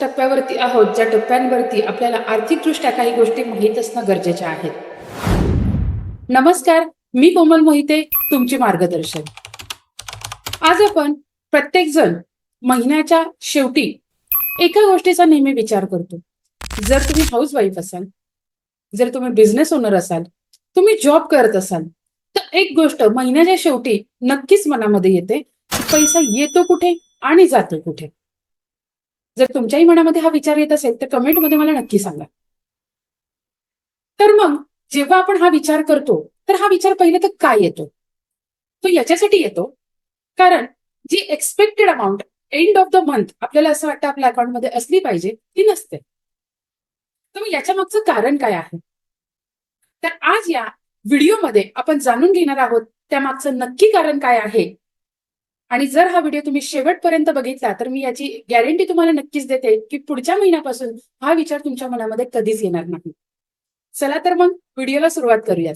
टप्प्यावरती आहोत ज्या टप्प्यांवरती आपल्याला आर्थिकदृष्ट्या काही गोष्टी माहीत असणं गरजेच्या आहेत नमस्कार मी कोमल मोहिते तुमची मार्गदर्शन आज आपण प्रत्येक जण महिन्याच्या शेवटी एका गोष्टीचा नेहमी विचार करतो. जर तुम्ही हाऊस वाईफ असाल जर तुम्ही बिझनेस ओनर असाल तुम्ही जॉब करत असाल तर एक गोष्ट महिन्याच्या शेवटी नक्कीच मनामध्ये येते पैसा येतो कुठे आणि जातो कुठे. जर तुमच्याही मनामध्ये हा विचार येत असेल तर कमेंटमध्ये मला नक्की सांगा. तर मग जेव्हा आपण हा विचार करतो तर हा विचार पहिले तर काय येतो? तो याच्यासाठी येतो. कारण जी expected amount end of the month आपल्याला असं वाटतं आपल्या अकाउंटमध्ये असली पाहिजे ती नसते. तर मग याच्या मागचं कारण काय आहे? तर आज या व्हिडिओमध्ये आपण जाणून घेणार आहोत त्या मागचं नक्की कारण काय आहे आणि जर हा व्हिडिओ तुम्ही शेवटपर्यंत बघितला तर मी याची गॅरंटी तुम्हाला नक्कीच देते की पुढच्या महिन्यापासून हा विचार तुमच्या मनामध्ये कधीच येणार नाही. चला तर मग व्हिडिओला सुरुवात करूयात.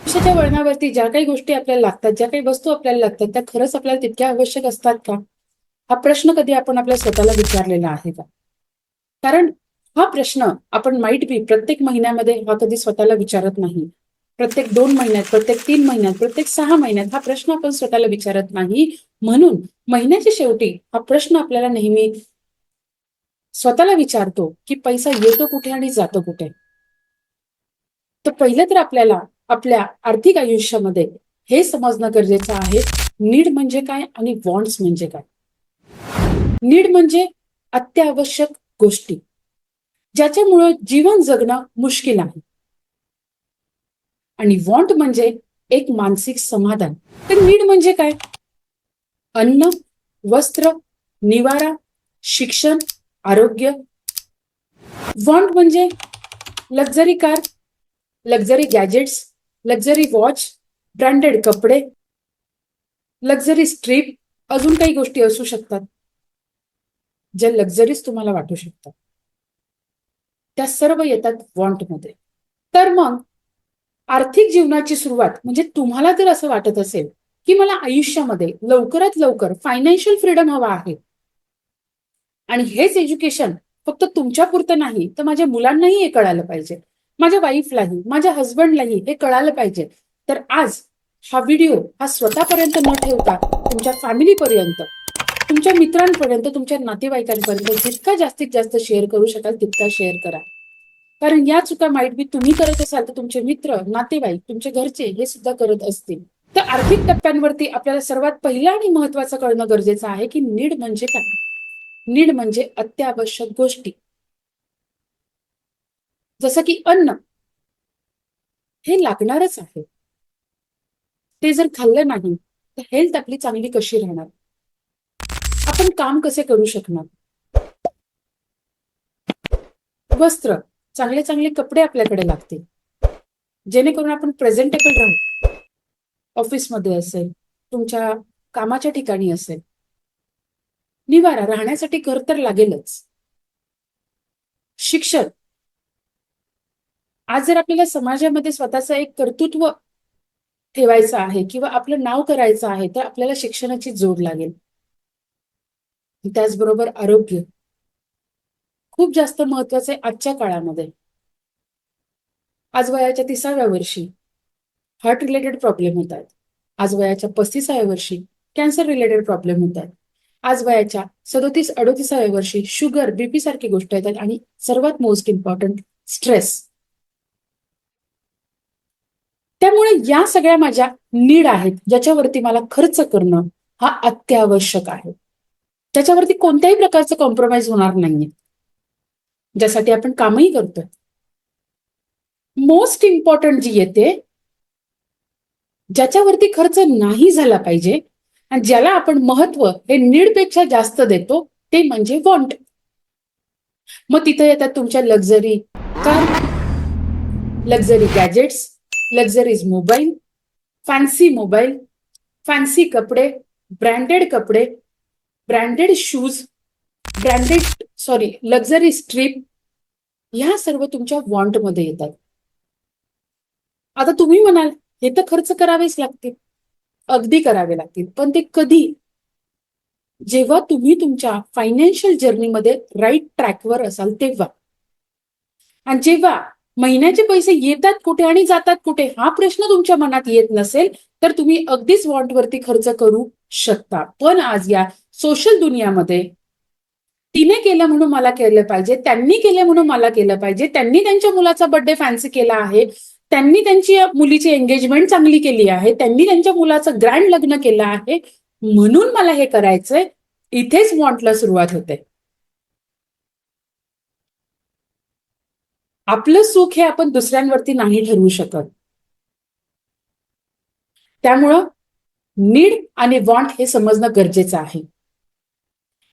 आयुष्याच्या वळणावरती ज्या काही गोष्टी आपल्याला लागतात ज्या काही वस्तू आपल्याला लागतात त्या खरंच आपल्याला तितक्या आवश्यक असतात का? हा प्रश्न कधी आपण आपल्या स्वतःला विचारलेला आहे का? कारण हा प्रश्न आपण माईट बी प्रत्येक महिन्यामध्ये हा कधी स्वतःला विचारत नाही. प्रत्येक दोन महिन्यात प्रत्येक तीन महिन्यात प्रत्येक सहा महिन्यात हा प्रश्न आपण स्वतःला विचारत नाही. म्हणून महिन्याच्या शेवटी हा प्रश्न आपल्याला नेहमी स्वतःला विचारतो की पैसा येतो कुठे आणि जातो कुठे? तर पहिलं तर आपल्याला आपल्या आर्थिक आयुष्यामध्ये हे समजणं गरजेचं आहे. नीड म्हणजे काय आणि वॉन्ट्स म्हणजे काय? नीड म्हणजे अत्यावश्यक गोष्टी ज्याच्यामुळं जीवन जगणं मुश्किल आहे. आणि वॉन्ट म्हणजे एक मानसिक समाधान. तर नीड म्हणजे काय? अन्न वस्त्र निवारा शिक्षण आरोग्य. वॉन्ट म्हणजे luxury car luxury gadgets luxury watch branded कपडे लक्झरी स्ट्रीप अजून काही गोष्टी असू शकतात ज्या लक्झरीज तुम्हाला वाटू शकतात. त्या सर्व येतात वॉन्टमध्ये तर मग आर्थिक जीवनाची सुरुवात म्हणजे तुम्हाला जर असं वाटत असेल की मला आयुष्यामध्ये लवकरात लवकर फायनान्शियल फ्रीडम हवा आहे. आणि हेच एज्युकेशन फक्त तुमच्या पुरतं नाही तर माझ्या मुलांनाही हे कळालं पाहिजे. माझ्या वाईफलाही माझ्या हस्बंडलाही हे कळालं पाहिजे. तर आज हा व्हिडिओ हा स्वतःपर्यंत न ठेवता तुमच्या फॅमिलीपर्यंत तुमच्या मित्रांपर्यंत तुमच्या नातेवाईकांपर्यंत जितका जास्तीत जास्त शेअर करू शकाल तितका शेअर करा. कारण या चुका माईट बी तुम्ही करत असाल तर तुमचे मित्र नातेवाईक तुमचे घरचे हे सुद्धा करत असतील. तर आर्थिक टप्प्यांवरती आपल्याला सर्वात पहिलं आणि महत्वाचं कळणं गरजेचं आहे की नीड म्हणजे काय? नीड म्हणजे अत्यावश्यक गोष्टी. जसं की अन्न हे लागणारच आहे. ते जर खाल्लं नाही तर हेल्थ आपली चांगली कशी राहणार? आपण काम कसे करू शकणार? वस्त्र चांगले चांगले कपडे आपल्याकडे लागतील. जेणेकरून आपण प्रेझेंटेबल राहू. ऑफिसमध्ये असेल तुमच्या कामाच्या ठिकाणी असेल. निवारा राहण्यासाठी घर तर लागेलच. शिक्षण. आज जर आपल्याला समाजामध्ये स्वतःचं एक कर्तृत्व ठेवायचं आहे किंवा आपलं नाव करायचं आहे तर आपल्याला शिक्षणाची जोड लागेल. त्याचबरोबर आरोग्य. खूप जास्त महत्वाचं आहे आजच्या काळामध्ये. आज वयाच्या तिसाव्या वर्षी हार्ट रिलेटेड प्रॉब्लेम होत आहेत आज वयाच्या पस्तीसाव्या वर्षी कॅन्सर रिलेटेड प्रॉब्लेम होत आहेत आज वयाच्या सदोतीस अडोतीसाव्या वर्षी शुगर बीपी सारखी गोष्ट येतात आणि सर्वात मोस्ट इम्पॉर्टंट स्ट्रेस त्यामुळे या सगळ्या माझ्या नीड आहेत ज्याच्यावरती मला खर्च करणं हा अत्यावश्यक आहे. त्याच्यावरती कोणत्याही प्रकारचं कॉम्प्रोमाइज होणार नाहीये. ज्यासाठी आपण कामही करतोय. मोस्ट इम्पॉर्टंट जी येते ज्याच्यावरती खर्च नाही झाला पाहिजे आणि ज्याला आपण महत्त्व हे नीडपेक्षा जास्त देतो ते म्हणजे वॉन्ट मग तिथे येतात तुमच्या luxury car luxury gadgets luxuries mobile fancy mobile fancy कपडे ब्रँडेड कपडे branded shoes branded sorry luxury trip ह्या सर्व तुमच्या वॉन्टमध्ये येतात. आता तुम्ही म्हणाल हे तर खर्च करावेच लागतील. अगदी करावे लागतील. पण ते कधी? जेव्हा तुम्ही तुमच्या फायनान्शियल जर्नीमध्ये राईट ट्रॅकवर असाल तेव्हा. आणि जेव्हा महिन्याचे पैसे येतात कुठे आणि जातात कुठे हा प्रश्न तुमच्या मनात येत नसेल तर तुम्ही अगदीच वॉन्टवरती खर्च करू शकता. पण आज या सोशल दुनियामध्ये तिने केलं म्हणून मला केलं पाहिजे त्यांनी केलं म्हणून मला केलं पाहिजे त्यांनी त्यांच्या मुलाचा बर्थडे फॅन्सी केला आहे त्यांनी त्यांची मुलीची एंगेजमेंट चांगली केली आहे त्यांनी त्यांच्या मुलाचं ग्रँड लग्न केलं आहे म्हणून मला हे करायचंय इथेच वॉन्टला सुरुवात होते. आपलं सुख हे आपण दुसऱ्यांवरती नाही ठरवू शकत. त्यामुळं नीड आणि वॉन्ट हे समजणं गरजेचं आहे.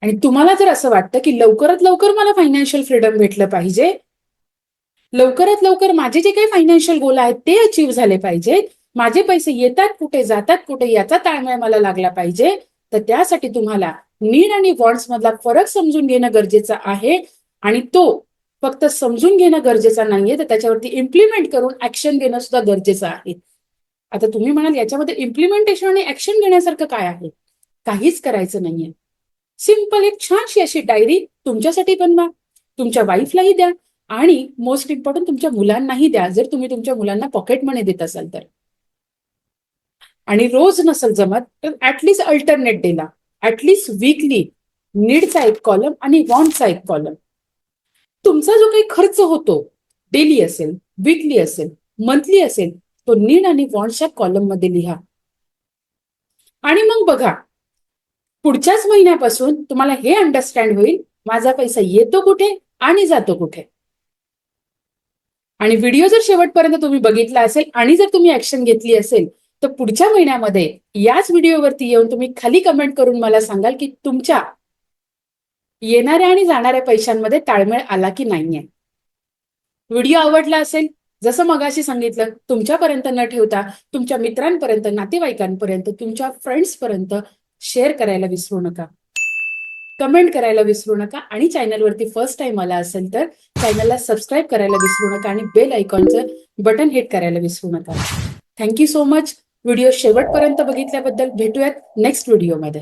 आणि तुम्हाला जर असं वाटतं की लवकरात लवकर मला फायनान्शियल फ्रीडम भेटलं पाहिजे लवकरात लवकर माझे जे काही फायनान्शियल गोल आहेत ते अचीव्ह झाले पाहिजेत माझे पैसे येतात कुठे जातात कुठे याचा ताळमेळ मला लागला पाहिजे तर त्यासाठी तुम्हाला नीड आणि वॉन्ट्स मधला फरक समजून घेणं गरजेचं आहे. आणि तो फक्त समजून घेणं गरजेचं नाहीये तर त्याच्यावरती इम्प्लिमेंट करून ऍक्शन घेणं सुद्धा गरजेचं आहे. आता तुम्ही म्हणाल याच्यामध्ये इम्प्लिमेंटेशन आणि ऍक्शन घेण्यासारखं काय आहे? काहीच करायचं नाहीये. सिंपल एक छानशी अशी डायरी तुमच्यासाठी बनवा. तुमच्या वाईफलाही द्या आणि मोस्ट इम्पॉर्टंट तुमच्या मुलांनाही द्या. जर तुम्ही तुमच्या मुलांना पॉकेट मनी देत असाल तर. आणि रोज नसेल जमत तर ऍटलिस्ट अल्टरनेट डेला ऍटलिस्ट वीकली नीडचा एक कॉलम आणि वॉन्टचा एक कॉलम तुमचा जो काही खर्च होतो डेली असेल वीकली असेल मंथली असेल तो नीड आणि वॉन्टच्या कॉलममध्ये लिहा. आणि मग बघा पुढच्याच महिन्यापासून तुम्हाला हे अंडरस्टँड होईल माझा पैसा येतो कुठे आणि जातो कुठे. आणि व्हिडिओ जर शेवटपर्यंत तुम्ही बघितला असेल आणि जर तुम्ही ऍक्शन घेतली असेल तर पुढच्या महिन्यामध्ये याच व्हिडिओवरती येऊन तुम्ही खाली कमेंट करून मला सांगाल की तुमच्या येणाऱ्या आणि जाणाऱ्या पैशांमध्ये ताळमेळ आला की नाहीये. व्हिडिओ आवडला असेल जसं मगाशी सांगितलं तुमच्यापर्यंत न ठेवता तुमच्या मित्रांपर्यंत नातेवाईकांपर्यंत तुमच्या फ्रेंड्सपर्यंत शेअर करायला विसरू नका. कमेंट करायला विसरू नका आणि चॅनलवरती फर्स्ट टाइम आला असेल तर चॅनलला सबस्क्राईब करायला विसरू नका आणि बेल आयकॉनचं बटन हिट करायला विसरू नका. थँक्यू सो मच व्हिडिओ शेवटपर्यंत बघितल्याबद्दल भेटूयात नेक्स्ट व्हिडिओमध्ये